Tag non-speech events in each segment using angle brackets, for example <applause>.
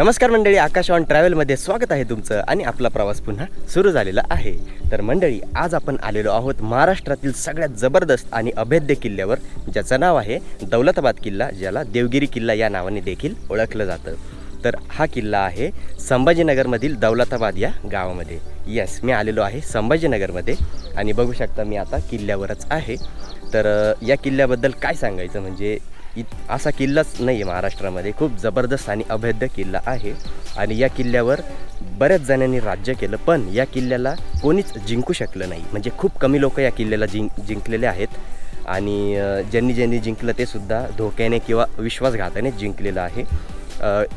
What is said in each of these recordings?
नमस्कार मंडळी आकाश ऑन ट्रॅव्हलमध्ये स्वागत आहे तुमचं आणि आपला प्रवास पुन्हा सुरू झालेला आहे. तर मंडळी आज आपण आलेलो आहोत महाराष्ट्रातील सगळ्यात जबरदस्त आणि अभेद्य किल्ल्यावर ज्याचं नाव आहे दौलताबाद किल्ला ज्याला देवगिरी किल्ला या नावाने देखील ओळखलं जातं. तर हा किल्ला आहे संभाजीनगरमधील दौलताबाद या गावामध्ये. येस मी आलेलो आहे संभाजीनगरमध्ये आणि बघू शकता मी आता किल्ल्यावरच आहे. तर या किल्ल्याबद्दल काय सांगायचं म्हणजे इत असा किल्लाच नाही आहे महाराष्ट्रामध्ये. खूप जबरदस्त आणि अभेद्य किल्ला आहे. आणि या किल्ल्यावर बऱ्याच जणांनी राज्य केलं पण या किल्ल्याला कोणीच जिंकू शकलं नाही. म्हणजे खूप कमी लोक या किल्ल्याला जिंक जिंकलेले आहेत. आणि ज्यांनी ज्यांनी जिंकलं ते सुद्धा धोक्याने किंवा विश्वासघाताने जिंकलेलं आहे.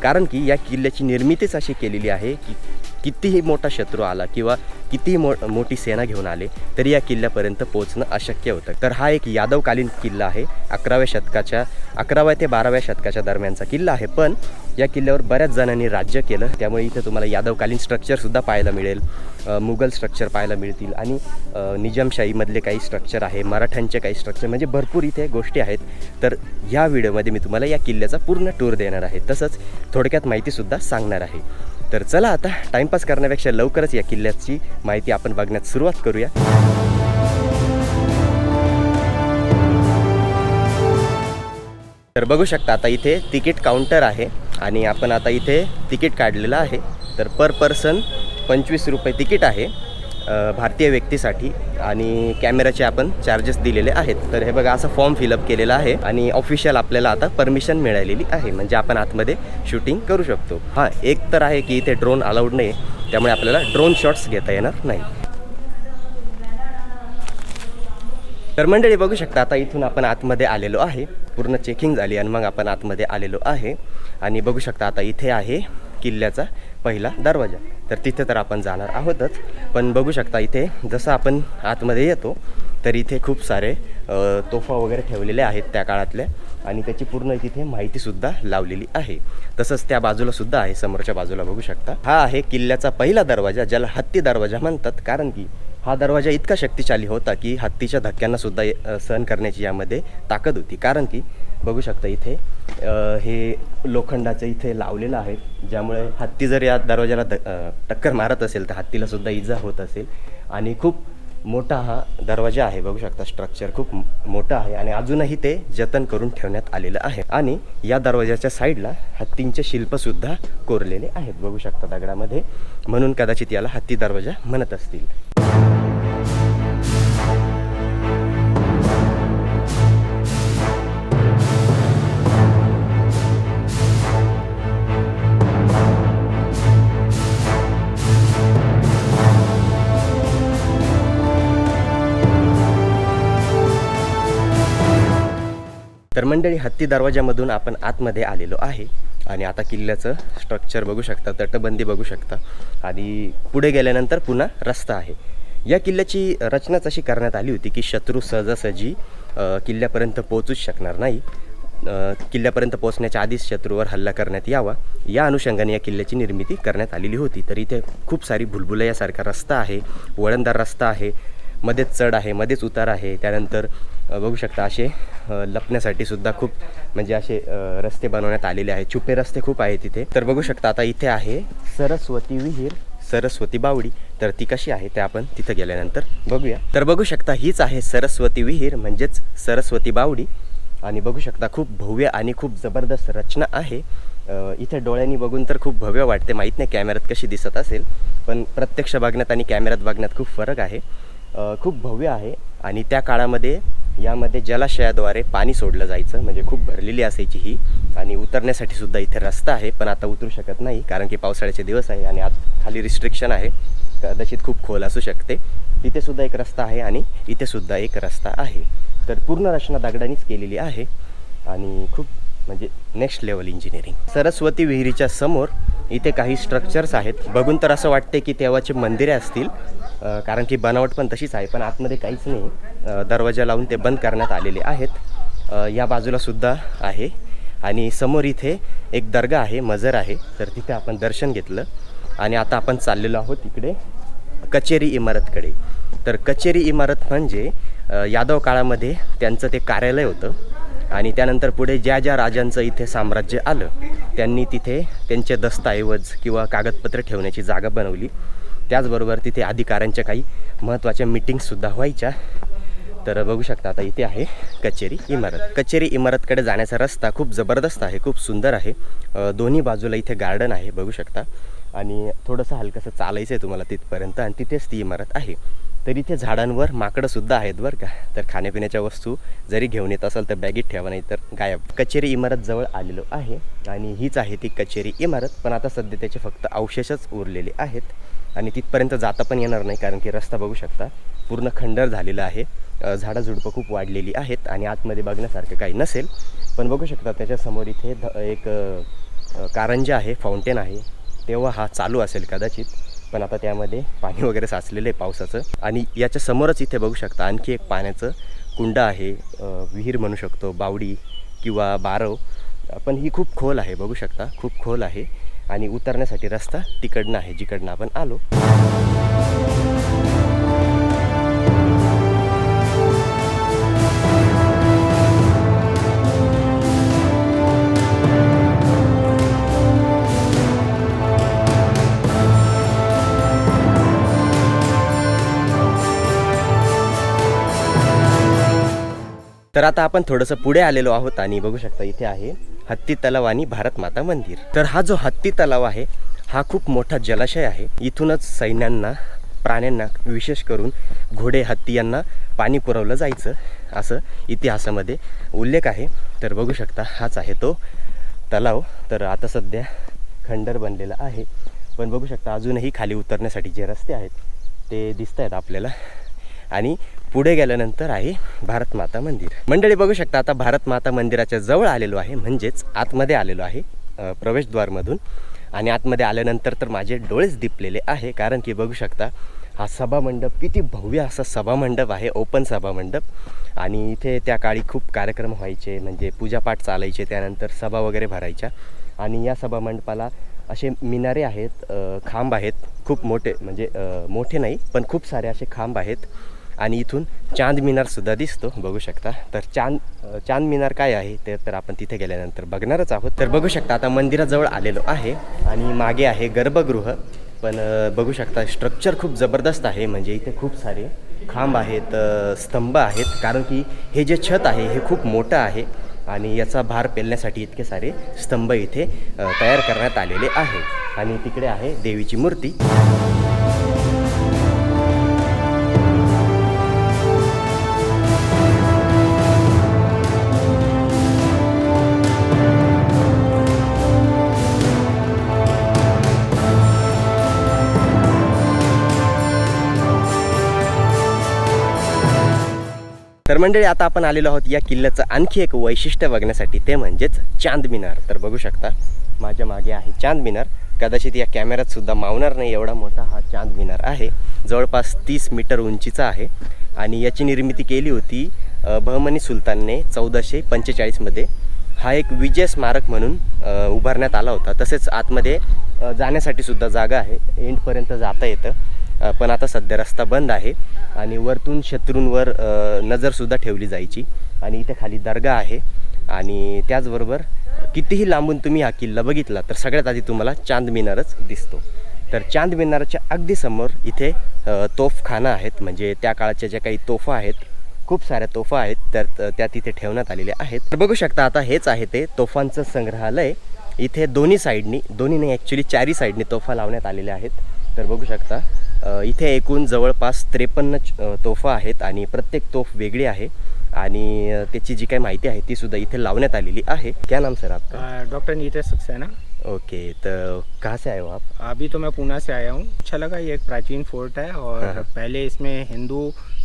कारण की या किल्ल्याची निर्मितीच अशी केलेली आहे की कितीही मोठा शत्रू आला किंवा कितीही मो मोठी सेना घेऊन आले तरी या किल्ल्यापर्यंत पोहोचणं अशक्य होतं. तर हा एक यादवकालीन किल्ला आहे. अकराव्या शतकाच्या अकराव्या ते बाराव्या शतकाच्या दरम्यानचा किल्ला आहे. पण या किल्ल्यावर बऱ्याच जणांनी राज्य केलं. त्यामुळे इथे तुम्हाला यादवकालीन स्ट्रक्चरसुद्धा पाहायला मिळेल. मुघल स्ट्रक्चर पाहायला मिळतील आणि निजामशाहीमधले काही स्ट्रक्चर आहे मराठ्यांचे काही स्ट्रक्चर म्हणजे भरपूर इथे गोष्टी आहेत. तर ह्या व्हिडिओमध्ये मी तुम्हाला या किल्ल्याचा पूर्ण टूर देणार आहे. तसंच थोडक्यात माहितीसुद्धा सांगणार आहे. तर चला आता टाईमपास करण्यापेक्षा लवकरच या किल्ल्याची माहिती आपण बघण्यास सुरुवात करूया. तर बघू शकता आता इथे तिकीट काउंटर आहे आणि आपण आता इथे तिकीट काढलेलं आहे. तर पर पर्सन पंचवीस रुपये तिकीट आहे. भारतीय व्यक्तीसाठी आणि कॅमेऱ्याचे आपण चार्जेस दिलेले आहेत. तर हे बघा असं फॉर्म फिलअप केलेला आहे आणि ऑफिशियल आपल्याला आता परमिशन मिळालेली आहे. म्हणजे आपण आतमध्ये शूटिंग करू शकतो. हां एक तर आहे की इथे ड्रोन अलाउड नाही त्यामुळे आपल्याला ड्रोन शॉट्स घेता येणार नाही. तर मंडळी बघू शकता आता इथून आपण आतमध्ये आलेलो आहे. पूर्ण चेकिंग झाली आणि मग आपण आतमध्ये आलेलो आहे. आणि बघू शकता आता इथे आहे किल्ल्याचा पहिला दरवाजा. तर तिथे तर आपण जाणार आहोतच. पण बघू शकता इथे जसं आपण आतमध्ये येतो तर इथे खूप सारे तोफा वगैरे ठेवलेले आहेत त्या काळातल्या आणि त्याची पूर्ण तिथे माहितीसुद्धा लावलेली आहे. तसंच त्या बाजूला सुद्धा आहे समोरच्या बाजूला बघू शकता. हा आहे किल्ल्याचा पहिला दरवाजा ज्याला हत्ती दरवाजा म्हणतात. कारण की हा दरवाजा इतका शक्तिशाली होता की हत्तीच्या धक्क्यांना सुद्धा सहन करण्याची यामध्ये ताकद होती. कारण की बघू शकता इथे हे लोखंडाचं इथे लावलेलं आहे ज्यामुळे हत्ती जर या दरवाजाला ध टक्कर मारत असेल तर हत्तीला सुद्धा इजा होत असेल. आणि खूप मोठा हा दरवाजा आहे बघू शकता स्ट्रक्चर खूप मोठा आहे आणि अजूनही ते जतन करून ठेवण्यात आलेलं आहे. आणि या दरवाजाच्या साईडला हत्तींचे शिल्पसुद्धा कोरलेले आहेत बघू शकता दगडामध्ये. म्हणून कदाचित याला हत्ती दरवाजा म्हणत असतील. तर मंडळी हत्ती दरवाजामधून आपण आतमध्ये आलेलो आहे. आणि आता किल्ल्याचं स्ट्रक्चर बघू शकता तटबंदी बघू शकता. आणि पुढे गेल्यानंतर पुन्हा रस्ता आहे. या किल्ल्याची रचनाच अशी करण्यात आली होती की शत्रू सहजासहजी किल्ल्यापर्यंत पोहोचूच शकणार नाही. किल्ल्यापर्यंत पोहोचण्याच्या आधीच शत्रूवर हल्ला करण्यात यावा. या अनुषंगाने या किल्ल्याची निर्मिती करण्यात आलेली होती. तर इथे खूप सारी भुलभुलैयासारखा रस्ता आहे. वळणदार रस्ता आहे. मध्येच चढ आहे मध्येच उतार आहे. त्यानंतर बघू शकता असे लपण्यासाठी सुद्धा खूप म्हणजे असे रस्ते बनवण्यात आलेले आहेत. छुपे रस्ते खूप आहेत तिथे. तर बघू शकता आता इथे आहे सरस्वती विहीर सरस्वती बावडी. तर ती कशी आहे ते आपण तिथं गेल्यानंतर बघूया. तर बघू शकता हीच आहे सरस्वती विहीर म्हणजेच सरस्वती बावडी. आणि बघू शकता खूप भव्य आणि खूप जबरदस्त रचना आहे. इथे डोळ्यांनी बघून तर खूप भव्य वाटते. माहीत नाही कॅमेऱ्यात कशी दिसत असेल पण प्रत्यक्ष बघण्यात आणि कॅमेऱ्यात बघण्यात खूप फरक आहे. खूप भव्य आहे. आणि त्या काळामध्ये यामध्ये जलाशयाद्वारे पाणी सोडलं जायचं म्हणजे खूप भरलेली असायची ही. आणि उतरण्यासाठी सुद्धा इथे रस्ता आहे पण आता उतरू शकत नाही कारण की पावसाळ्याचे दिवस आहे आणि आत खाली रिस्ट्रिक्शन आहे. कदाचित खूप खोल असू शकते. तिथे सुद्धा एक रस्ता आहे आणि इथे सुद्धा एक रस्ता आहे. तर पूर्ण रचना दगडानेच केलेली आहे आणि खूप म्हणजे नेक्स्ट लेवल इंजिनिअरिंग सरस्वती विहिरीच्या समोर इथे काही स्ट्रक्चर्स आहेत. बघून तर असं वाटते की तेव्हाचे मंदिरे असतील कारण की बनावट पण तशीच आहे पण आतमध्ये काहीच नाही. दरवाजा लावून ते बंद करण्यात आलेले आहेत. या बाजूला सुद्धा आहे. आणि समोर इथे एक दर्गा आहे मजर आहे. तर तिथे आपण दर्शन घेतलं. आणि आता आपण चाललेलो आहोत इकडे कचेरी इमारतकडे. तर कचेरी इमारत म्हणजे यादव काळामध्ये त्यांचं ते कार्यालय होतं. आणि त्यानंतर पुढे ज्या ज्या राजांचं इथे साम्राज्य आलं त्यांनी तिथे त्यांचे दस्तऐवज किंवा कागदपत्र ठेवण्याची जागा बनवली. त्याचबरोबर तिथे अधिकाऱ्यांच्या काही महत्त्वाच्या मिटिंगसुद्धा व्हायच्या. तर बघू शकता आता इथे आहे कचेरी इमारत. कचेरी इमारतकडे जाण्याचा रस्ता खूप जबरदस्त आहे खूप सुंदर आहे. दोन्ही बाजूला इथे गार्डन आहे बघू शकता. आणि थोडंसं हलकंसं चालायचं आहे तुम्हाला तिथपर्यंत आणि तिथेच ती इमारत आहे. तर इथे झाडांवर माकडंसुद्धा आहेत बरं का. तर खाण्यापिण्याच्या वस्तू जरी घेऊन येत असाल तर बॅगेत ठेवा नाही तर गायब. कचेरी इमारत जवळ आलेलो आहे आणि हीच आहे ती कचेरी इमारत. पण आता सध्या त्याचे फक्त अवशेषच उरलेले आहेत. आणि तिथपर्यंत जाता पण येणार नाही कारण की रस्ता बघू शकता. पूर्ण खंडर झालेला आहे. अ, झाडं झुडपं खूप वाढलेली आहेत आणि आतमध्ये बघण्यासारखं काही नसेल. पण बघू शकता त्याच्यासमोर इथे ध एक कारंजा आहे फाउंटेन आहे. तेव्हा हा चालू असेल कदाचित. पण आता त्यामध्ये पाणी वगैरे साचलेलं आहे पावसाचं. आणि याच्या समोरच इथे बघू शकता आणखी एक पाण्याचं कुंड आहे. विहीर म्हणू शकतो बावडी किंवा बारव. पण ही खूप खोल आहे बघू शकता. खूप खोल आहे. आणि उतरण्यासाठी रस्ता तिकडनं आहे जिकडनं आपण आलो. तर आता आपण थोडंसं पुढे आलेलो आहोत आणि बघू शकता इथे आहे हत्ती तलाव आणि भारत माता मंदिर. तर हा जो हत्ती तलाव आहे हा खूप मोठा जलाशय आहे. इथूनच सैन्यांना प्राण्यांना विशेष करून घोडे हत्ती यांना पाणी पुरवलं जायचं असं इतिहासामध्ये उल्लेख आहे. तर बघू शकता हाच आहे तो तलाव. तर आता सध्या खंडर बनलेला आहे. पण बघू शकता अजूनही खाली उतरण्यासाठी जे रस्ते आहेत ते दिसत आहेत आपल्याला. आणि पुढे गेल्यानंतर आहे भारत माता मंदिर. मंडळी बघू शकता आता भारत माता मंदिराच्या जवळ आलेलो आहे म्हणजेच आतमध्ये आलेलो आहे प्रवेशद्वारमधून. आणि आतमध्ये आल्यानंतर तर माझे डोळेच दिपलेले आहे कारण की बघू शकता हा सभामंडप किती भव्य असा सभामंडप आहे ओपन सभामंडप आणि इथे त्या काळी खूप कार्यक्रम व्हायचे म्हणजे पूजापाठ चालायचे त्यानंतर सभा वगैरे भरायच्या. आणि या सभामंडपाला असे मिनारे आहेत खांब आहेत खूप मोठे म्हणजे मोठे नाही पण खूप सारे असे खांब आहेत. आणि इथून चांद मिनारसुद्धा दिसतो बघू शकता. तर चांद चांद मिनार काय आहे ते तर आपण तिथे गेल्यानंतर बघणारच आहोत. तर बघू शकता आता मंदिराजवळ आलेलो आहे आणि मागे आहे गर्भगृह. पण बघू शकता स्ट्रक्चर खूप जबरदस्त आहे. म्हणजे इथे खूप सारे खांब आहेत स्तंभ आहेत. कारण की हे जे छत आहे हे खूप मोठं आहे आणि याचा भार पेलण्यासाठी इतके सारे स्तंभ इथे तयार करण्यात आलेले आहे. आणि तिकडे आहे देवीची मूर्ती. मंडळी आता आपण आलेलो आहोत या किल्ल्याचं आणखी एक वैशिष्ट्य बघण्यासाठी. ते म्हणजेच चांद मिनार. तर बघू शकता माझ्या मागे आहे चांद मिनार. कदाचित या कॅमेऱ्यात सुद्धा मावणार नाही एवढा मोठा हा चांद मिनार आहे. जवळपास तीस मीटर उंचीचा आहे. आणि याची निर्मिती केली होती बहमनी सुलतानने चौदाशे पंचेचाळीसमध्ये हा एक विजय स्मारक म्हणून उभारण्यात आला होता. तसेच आतमध्ये जाण्यासाठी सुद्धा जागा आहे. एंडपर्यंत जाता येतं. पण आता सध्या रस्ता बंद आहे आणि वरतून शत्रूंवर नजरसुद्धा ठेवली जायची. आणि इथे खाली दर्गा आहे. आणि त्याचबरोबर कितीही लांबून तुम्ही हा किल्ला बघितला तर सगळ्यात आधी तुम्हाला चांद मिनारच दिसतो. तर चांद मिनाराच्या अगदी समोर इथे तोफखाना आहेत. म्हणजे त्या काळाच्या ज्या काही तोफा आहेत खूप साऱ्या तोफा आहेत तर त्या तिथे ठेवण्यात आलेल्या आहेत. तर बघू शकता आता हेच आहे ते तोफांचं संग्रहालय. इथे दोन्ही साईडनी दोन्हीने ॲक्च्युली चारी साईडनी तोफा लावण्यात आलेल्या आहेत. तर बघू शकता इथे एकूण जवळपास त्रेपन्न तोफा आहेत आणि प्रत्येक तोफ वेगळी आहे. आणि त्याची जी काही माहिती आहे ती सुद्धा इथे लावण्यात आलेली आहे. क्या नाम सर आपका? डॉक्टर नीरज सक्सेना. ओके तो कहाँ से आए हो आप? अभी तो मैं पूना से आया हूँ। अच्छा लगा ये एक प्राचीन फोर्ट है और हाँ। पहले इसमें हिंदू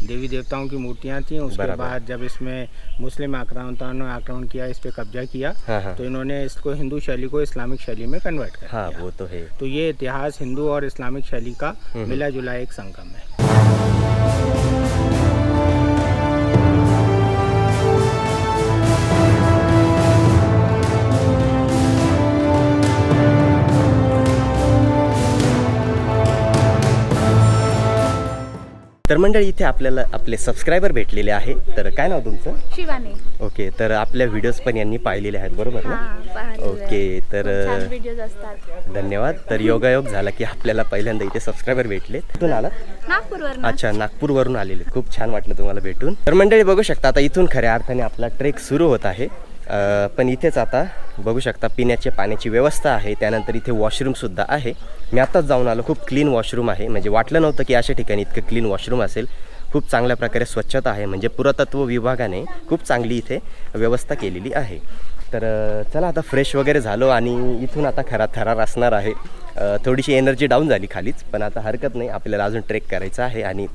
देवी देवताओं की मूर्तियाँ थी उसके बाद जब इसमें मुस्लिम आक्रांताओं ने आक्रमण किया इस पे कब्जा किया हाँ हाँ। तो इन्होंने इसको हिंदू शैली को इस्लामिक शैली में कन्वर्ट कर हाँ वो तो है। तो ये इतिहास हिंदू और इस्लामिक शैली का हम्म। मिला जुला एक संगम है। मंडळी इथे आपल्याला आपले सबस्क्रायबर भेटलेले आहे. तर काय नाव तुमचं? शिवानी. ओके तर आपल्या व्हिडिओज पण यांनी पाहिलेले आहेत बरोबर ना? हा. ओके तर व्हिडिओज असतात. धन्यवाद. तर योगायोग झाला की आपल्याला पहिल्यांदा इथे सबस्क्रायबर भेटले कुठून आला अच्छा नागपूरवरून आलेले. खूप छान वाटलं तुम्हाला भेटून. तर मंडळी बघू शकता आता इथून खऱ्या अर्थाने आपला ट्रेक सुरू होत आहे. पण इथेच आता बघू शकता पिण्याच्या पाण्याची व्यवस्था आहे त्यानंतर इथे वॉशरूमसुद्धा आहे. मी आत्ताच जाऊन आलो खूप क्लीन वॉशरूम आहे. म्हणजे वाटलं नव्हतं की अशा ठिकाणी इतकं क्लीन वॉशरूम असेल. खूप चांगल्या प्रकारे स्वच्छता आहे म्हणजे पुरातत्व विभागाने खूप चांगली इथे व्यवस्था केलेली आहे. तर चला आता फ्रेश वगैरे झालो आणि इथून आता खरा थरार असणार आहे. थोडीशी एनर्जी डाऊन झाली खालीच पण आता हरकत नाही. आपल्याला अजून ट्रेक करायचं आहे आणि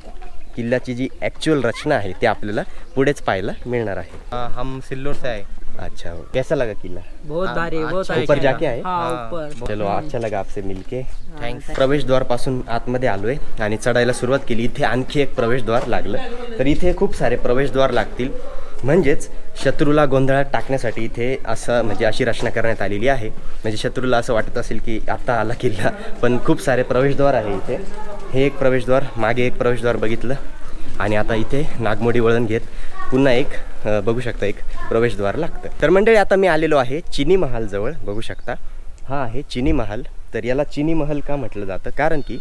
किल्ल्याची जी ॲक्च्युअल रचना आहे ती आपल्याला पुढेच पाहायला मिळणार आहे. हम सिल्लोड से अच्छा कैसा लगा किला? बहुत भारी बहुत ऊपर जाके आए? हाँ हाँ, ऊपर चलो अच्छा लगा आपसे मिलके। थैंक्स प्रवेशद्वारपासून आतमध्ये आलोय आणि चढायला सुरुवात केली. इथे आणखी एक प्रवेशद्वार लागलं. तर इथे खूप सारे प्रवेशद्वार लागतील. म्हणजेच शत्रूला गोंधळात टाकण्यासाठी इथे असं म्हणजे अशी रचना करण्यात आलेली आहे. म्हणजे शत्रूला असं वाटत असेल की आत्ता आला किल्ला पण खूप सारे प्रवेशद्वार आहे इथे. हे एक प्रवेशद्वार मागे एक प्रवेशद्वार बघितलं. आणि आता इथे नागमोडी वळण घेत पुन्हा एक बघू शकता एक प्रवेशद्वार लागतं तर मंडळी आता मी आलेलो आहे चिनी महालजवळ बघू शकता. हा आहे चिनी महाल. तर याला चिनी महल का म्हटलं जातं? कारण की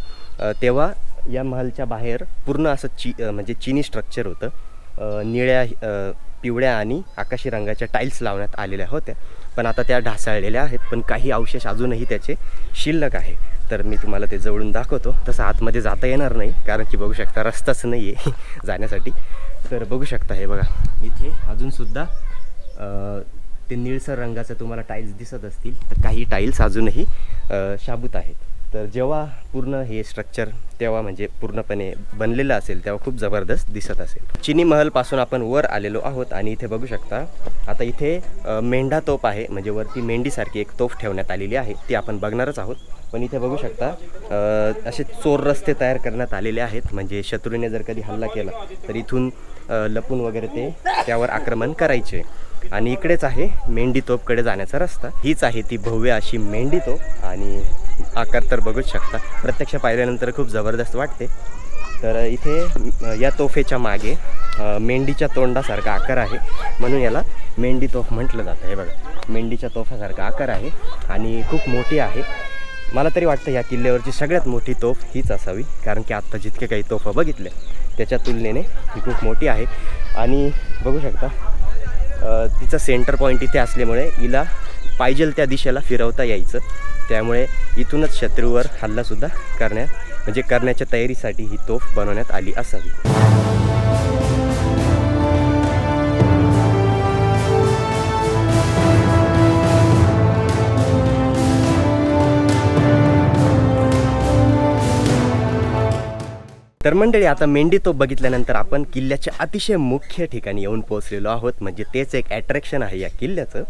तेव्हा या महलच्या बाहेर पूर्ण असं ची म्हणजे चिनी स्ट्रक्चर होतं. निळ्या पिवळ्या आणि आकाशी रंगाच्या टाईल्स लावण्यात आलेल्या होत्या. पण आता त्या ढासाळलेल्या आहेत. पण काही अवशेष अजूनही त्याचे शिल्लक आहे. तर मी तुम्हाला ते जवळून दाखवतो. तसं आतमध्ये जाता येणार नाही कारण की बघू शकता रस्ताच नाही आहे <laughs> जाण्यासाठी. तर बघू शकता हे बघा. इथे अजूनसुद्धा ते निळसर रंगाचं तुम्हाला टाईल्स दिसत असतील तर काही टाईल्स अजूनही शाबूत आहेत. तर जेव्हा पूर्ण हे स्ट्रक्चर तेव्हा म्हणजे पूर्णपणे बनलेलं असेल तेव्हा खूप जबरदस्त दिसत असेल. चिनी महलपासून आपण वर आलेलो आहोत आणि इथे बघू शकता आता इथे मेंढा तोफ आहे म्हणजे वरती मेंढीसारखी एक तोफ ठेवण्यात आलेली आहे ती आपण बघणारच आहोत. पण इथे बघू शकता असे चोर रस्ते तयार करण्यात आलेले आहेत. म्हणजे शत्रूने जर कधी हल्ला केला तर इथून लपून वगैरे ते त्यावर आक्रमण करायचे. आणि इकडेच आहे मेंढी तोपकडे जाण्याचा रस्ता. हीच आहे ती भव्य अशी मेंढी तोप आणि आकार तर बघूच शकता. प्रत्यक्ष पाहिल्यानंतर खूप जबरदस्त वाटते. तर इथे या तोफेच्या मागे मेंढीच्या तोंडासारखा आकार आहे. म्हणून याला मेंढी तोफ म्हटलं जातं. हे बघा मेंढीच्या तोफासारखा आकार आहे. आणि खूप मोठी आहे. मला तरी वाटतं या किल्ल्यावरची सगळ्यात मोठी तोफ हीच असावी. कारण की आत्ता जितके काही तोफा बघितल्या त्याच्या तुलनेने ही खूप मोठी आहे. आणि बघू शकता तिचं सेंटर पॉईंट इथे असल्यामुळे हिला पाहिजेल त्या दिशेला फिरवता यायचं. त्यामुळे इथूनच शत्रूवर हल्लासुद्धा करण्यात म्हणजे करण्याच्या तयारीसाठी ही तोफ बनवण्यात आली असावी. तर मंडळी आता मेंढी तो बघितल्यानंतर आपण किल्ल्याच्या अतिशय मुख्य ठिकाणी येऊन पोहोचलेलो आहोत. म्हणजे तेच एक ॲट्रॅक्शन आहे या किल्ल्याचं.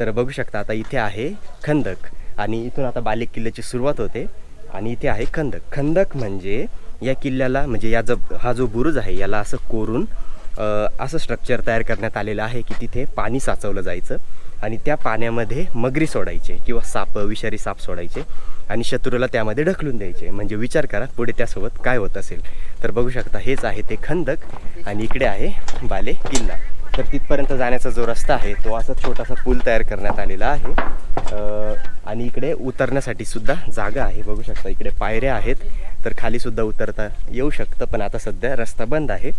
तर बघू शकता आता इथे आहे खंदक. आणि इथून आता बालिक किल्ल्याची सुरुवात होते. आणि इथे आहे खंदक. खंदक म्हणजे या किल्ल्याला म्हणजे या जब हा जो बुरुज आहे याला असं कोरून असं स्ट्रक्चर तयार करण्यात आलेलं आहे की तिथे पाणी साचवलं जायचं. आणि त्या पाण्यामध्ये मगरी सोडायचे किंवा साप विषारी साप सोडायचे आणि शत्रूला त्यामध्ये ढकलून द्यायचे. म्हणजे विचार करा पुढे त्यासोबत काय होत असेल. तर बघू शकता हेच आहे ते खंदक आणि इकडे आहे बाले किल्ला. तर तिथपर्यंत जाण्याचा जो रस्ता आहे तो असा छोटासा पूल तयार करण्यात आलेला आहे. आणि इकडे उतरण्यासाठी सुद्धा जागा आहे. बघू शकता इकडे पायऱ्या आहेत. तर खाली सुद्धा उतरता येऊ शकतं पण आता सध्या रस्ता बंद आहे.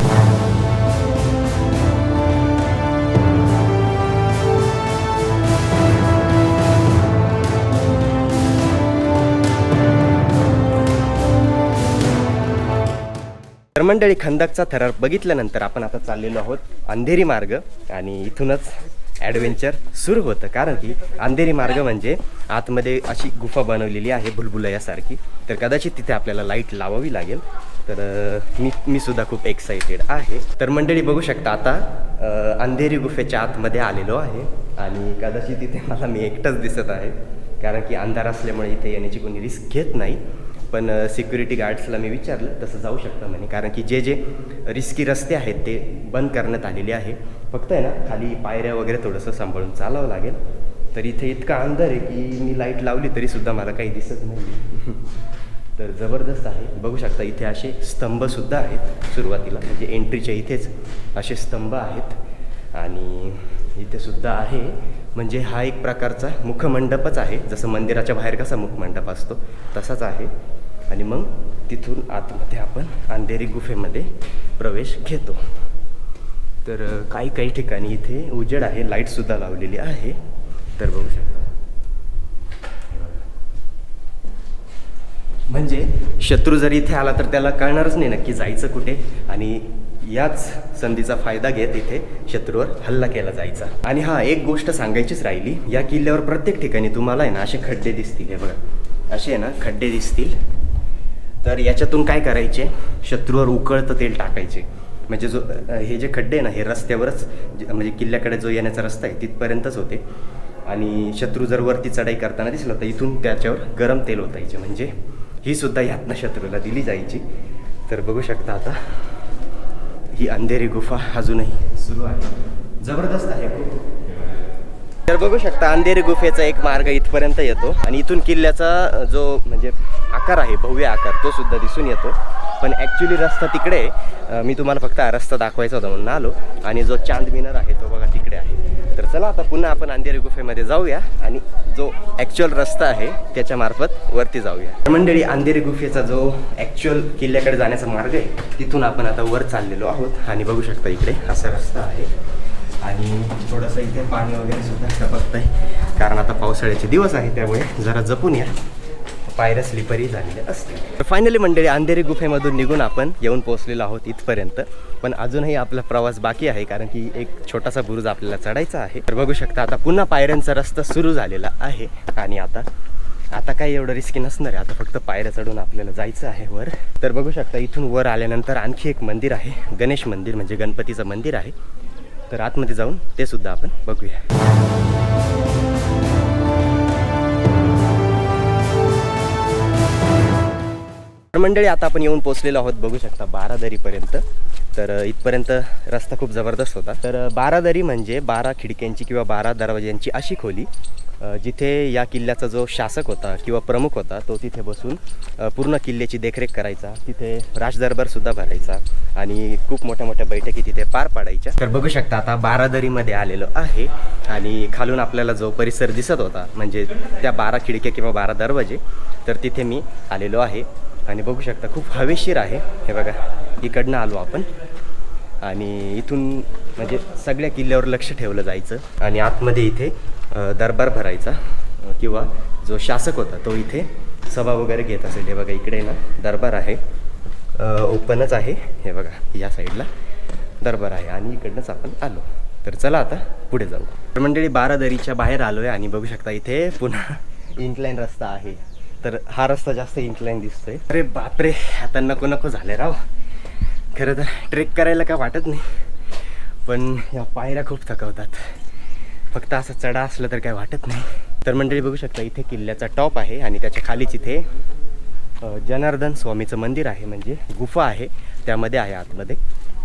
तर मंडळी खंदकचा थरार बघितल्यानंतर आपण आता चाललेलो आहोत अंधेरी मार्ग आणि इथूनच ॲडव्हेंचर सुरू होतं. कारण की अंधेरी मार्ग म्हणजे आतमध्ये अशी गुफा बनवलेली आहे भुलभुलयासारखी तर कदाचित तिथे आपल्याला लाइट लावावी लागेल. तर मी मी सुद्धा खूप एक्साइटेड आहे. तर मंडळी बघू शकता आता अंधेरी गुफेच्या आतमध्ये आलेलो आहे. आणि कदाचित तिथे मला मी एकटंच दिसत आहे. कारण की अंधार असल्यामुळे इथे येण्याची कोणी रिस्क घेत नाही. पण सिक्युरिटी गार्ड्सला मी विचारलं तसं जाऊ शकतं म्हणे. कारण की जे जे रिस्की रस्ते आहेत ते बंद करण्यात आलेले आहे. फक्त आहे ना खाली पायऱ्या वगैरे थोडंसं सांभाळून चालावं लागेल. तर इथे इतका अंधार आहे की मी लाइट लावली तरीसुद्धा मला काही दिसत नाही. <laughs> तर जबरदस्त आहे. बघू शकता इथे असे स्तंभसुद्धा आहेत सुरुवातीला. म्हणजे एंट्रीच्या इथेच असे स्तंभ आहेत. आणि इथे सुद्धा आहे. म्हणजे हा एक प्रकारचा मुखमंडपच आहे. जसं मंदिराच्या बाहेर कसा मुखमंडप असतो तसाच आहे. आणि मग तिथून आतमध्ये आपण अंधेरी गुफेमध्ये प्रवेश घेतो. तर काही काही ठिकाणी इथे उजेड आहे लाईटसुद्धा लावलेली आहे. तर बघू शकता. म्हणजे शत्रू जरी इथे आला तर त्याला कळणारच नाही नक्की जायचं कुठे. आणि याच संधीचा फायदा घेत इथे शत्रूवर हल्ला केला जायचा. आणि हा एक गोष्ट सांगायचीच राहिली. या किल्ल्यावर प्रत्येक ठिकाणी तुम्हाला आहे ना असे खड्डे दिसतील. हे बघा. असे आहे ना खड्डे दिसतील. तर याच्यातून काय करायचे? शत्रूवर उकळतं तेल टाकायचे. म्हणजे जो हे जे खड्डे आहे ना हे रस्त्यावरच म्हणजे किल्ल्याकडे जो येण्याचा रस्ता आहे तिथपर्यंतच होते. आणि शत्रू जर वरती चढाई करताना दिसलं तर इथून त्याच्यावर गरम तेल ओतायचे. म्हणजे ही सुद्धा ह्यातनं शत्रूला दिली जायची. तर बघू शकता आता ही अंधेरी गुफा अजूनही सुरू आहे. जबरदस्त आहे खूप. तर बघू शकता अंधेरी गुफेचा एक मार्ग इथपर्यंत येतो आणि इथून किल्ल्याचा जो म्हणजे आकार आहे भव्य आकार तो सुद्धा दिसून येतो. पण ॲक्च्युली रस्ता तिकडे मी तुम्हाला फक्त रस्ता दाखवायचा होता म्हणून आलो. आणि जो चांद मिनर आहे तो बघा तिकडे आहे. तर चला आता पुन्हा आपण अंधेरी गुफेमध्ये जाऊया आणि जो ॲक्च्युअल रस्ता आहे त्याच्यामार्फत वरती जाऊया. तर मंडळी अंधेरी गुफेचा जो ॲक्च्युअल किल्ल्याकडे जाण्याचा मार्ग आहे तिथून आपण आता वर चाललेलो आहोत. आणि बघू शकता इकडे असा रस्ता आहे. आणि थोडंसं इथे पाणी वगैरे सुद्धा आहे कारण आता पावसाळ्याचे दिवस आहे त्यामुळे जरा जपून या. पायऱ्या स्लिपरी झालेल्या असतील. फायनली मंडळी अंधेरी गुफेमधून निघून आपण येऊन पोहोचलेलो आहोत इथपर्यंत. पण अजूनही आपला प्रवास बाकी आहे कारण की एक छोटासा बुरुज आपल्याला चढायचा आहे. तर बघू शकता आता पुन्हा पायऱ्यांचा रस्ता सुरू झालेला आहे. आणि आता आता काही एवढं रिस्की नसणार आहे. आता फक्त पायऱ्या चढून आपल्याला जायचं आहे वर. तर बघू शकता इथून वर आल्यानंतर आणखी एक मंदिर आहे. गणेश मंदिर म्हणजे गणपतीचं मंदिर आहे. तर आतमध्ये जाऊन ते सुद्धा आपण बघूया. मंडळी आता आपण येऊन पोचलेलो आहोत बघू शकता बारादरीपर्यंत. तर इथपर्यंत रस्ता खूप जबरदस्त होता. तर बारादरी म्हणजे बारा खिडक्यांची किंवा बारा दरवाज्यांची अशी खोली जिथे या किल्ल्याचा जो शासक होता किंवा प्रमुख होता तो तिथे बसून पूर्ण किल्ल्याची देखरेख करायचा. तिथे राजदरबारसुद्धा भरायचा आणि खूप मोठ्या मोठ्या बैठकी तिथे पार पाडायच्या. तर बघू शकता आता बारादरीमध्ये आलेलो आहे आणि खालून आपल्याला जो परिसर दिसत होता म्हणजे त्या बारा खिडक्या किंवा बारा दरवाजे तर तिथे मी आलेलो आहे. आणि बघू शकता खूप हवेशीर आहे. हे बघा इकडनं आलो आपण. आणि इथून म्हणजे सगळ्या किल्ल्यावर लक्ष ठेवलं जायचं आणि आतमध्ये इथे दरबार भरायचा. किंवा जो शासक होता तो इथे सभा वगैरे घेत असेल. हे बघा इकडे ना दरबार आहे. ओपनच आहे. हे बघा या साईडला दरबार आहे. आणि इकडनंच आपण आलो. तर चला आता पुढे जाऊ. तर मंडळी बारादरीच्या बाहेर आलो आहे आणि बघू शकता इथे पुन्हा इन्क्लाईन रस्ता आहे. तर हा रस्ता जास्त इन्क्लाईन दिसतोय. अरे बापरे आता नको नको झाले राव. खरं तर ट्रेक करायला काय वाटत नाही. पण या पायऱ्या खूप थकवतात. फक्त असं चढा असलं तर काय वाटत नाही. तर मंडळी बघू शकता इथे किल्ल्याचा टॉप आहे आणि त्याच्या खालीच इथे जनार्दन स्वामीचं मंदिर आहे. म्हणजे गुफा आहे. त्यामध्ये आहे आतमध्ये.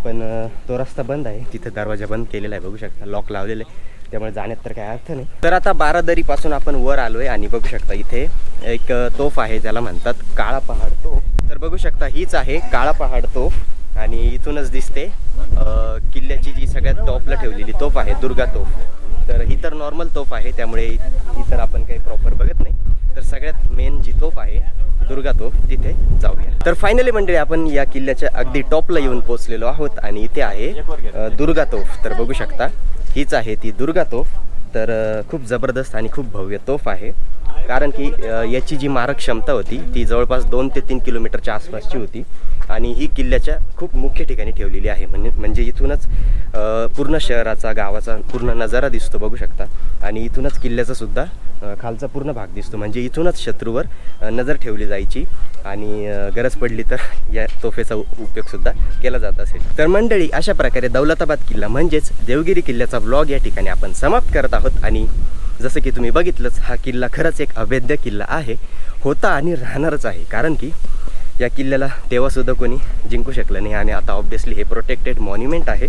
पण तो रस्ता बंद आहे. तिथे दरवाजा बंद केलेला आहे. बघू शकता लॉक लावलेला आहे. त्यामुळे जाण्यात तर काय अर्थ नाही. तर आता बारादरीपासून आपण वर आलो आहे आणि बघू शकता इथे एक तोफ आहे ज्याला म्हणतात काळा पहाड तोफ. तर बघू शकता हीच आहे काळा पहाड तोफ आणि इथूनच दिसते किल्ल्याची जी सगळ्यात टॉपला ठेवलेली तोफ आहे दुर्गा तोफ. तर ही तर नॉर्मल तोफ आहे त्यामुळे ही तर आपण काही प्रॉपर बघत नाही. तर सगळ्यात मेन जी तोफ आहे दुर्गा तोफ तिथे जाऊया. तर फायनली मंडळी आपण या किल्ल्याच्या अगदी टॉपला येऊन पोहोचलेलो आहोत आणि इथे आहे दुर्गा तोफ. तर बघू शकता हीच आहे ती दुर्गा तोफ. तर खूप जबरदस्त आणि खूप भव्य तोफ आहे. कारण की याची जी मारक क्षमता होती ती जवळपास दोन ते तीन किलोमीटरच्या आसपासची होती. आणि ही किल्ल्याच्या खूप मुख्य ठिकाणी ठेवलेली आहे. म्हणजे म्हणजे इथूनच पूर्ण शहराचा गावाचा पूर्ण नजारा दिसतो बघू शकता. आणि इथूनच किल्ल्याचा सुद्धा खालचा पूर्ण भाग दिसतो. म्हणजे इथूनच शत्रूवर नजर ठेवली जायची. आणि गरज पडली तर या तोफेचा उपयोगसुद्धा केला जात असेल. तर मंडळी अशा प्रकारे दौलताबाद किल्ला म्हणजेच देवगिरी किल्ल्याचा ब्लॉग या ठिकाणी आपण समाप्त करत आहोत. आणि जसं की तुम्ही बघितलंच हा किल्ला खरंच एक अवैध किल्ला आहे. होता आणि राहणारच आहे. कारण की या किल्ल्याला तेव्हासुद्धा कोणी जिंकू शकलं नाही. आणि आता ऑब्व्हियसली हे प्रोटेक्टेड मॉन्युमेंट आहे.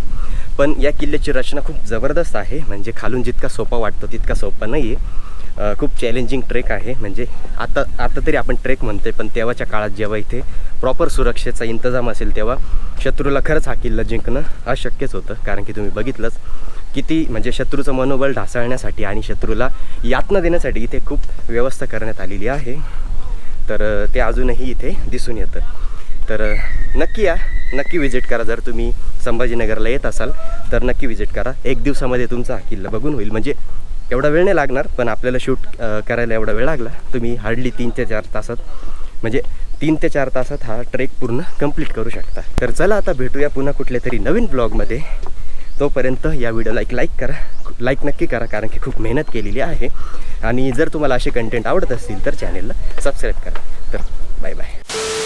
पण या किल्ल्याची रचना खूप जबरदस्त आहे. म्हणजे खालून जितका सोपा वाटतो तितका सोपा नाही आहे खूप चॅलेंजिंग ट्रेक आहे. म्हणजे आता आता तरी आपण ट्रेक म्हणतोय पण तेव्हाच्या काळात जेव्हा इथे प्रॉपर सुरक्षेचा इंतजाम असेल तेव्हा शत्रूला खरंच हा किल्ला जिंकणं अशक्यच होतं. कारण की तुम्ही बघितलंच किती म्हणजे शत्रूचं मनोबल ढासळण्यासाठी आणि शत्रूला यातना देण्यासाठी इथे खूप व्यवस्था करण्यात आलेली आहे. तर ते अजूनही इथे दिसून येतं. तर नक्की या. नक्की विजिट करा. जर तुम्ही संभाजीनगरला येत असाल तर नक्की विजिट करा. एक दिवसामध्ये तुमचा हा किल्ला बघून होईल. म्हणजे एवढा वेळ नाही लागणार पण आपल्याला शूट करायला एवढा वेळ लागला. तुम्ही हार्डली तीन ते चार तासात म्हणजे तीन ते चार तासात हा ट्रेक पूर्ण कंप्लीट करू शकता. तर चला आता भेटूया पुन्हा कुठल्या तरी नवीन ब्लॉगमध्ये. तोपर्यंत या व्हिडिओला एक लाईक करा. लाईक नक्की करा कारण की खूप मेहनत केलेली आहे. आणि जर तुम्हाला असे कंटेंट आवडत असतील तर चॅनेलला सबस्क्राईब करा. तर बाय बाय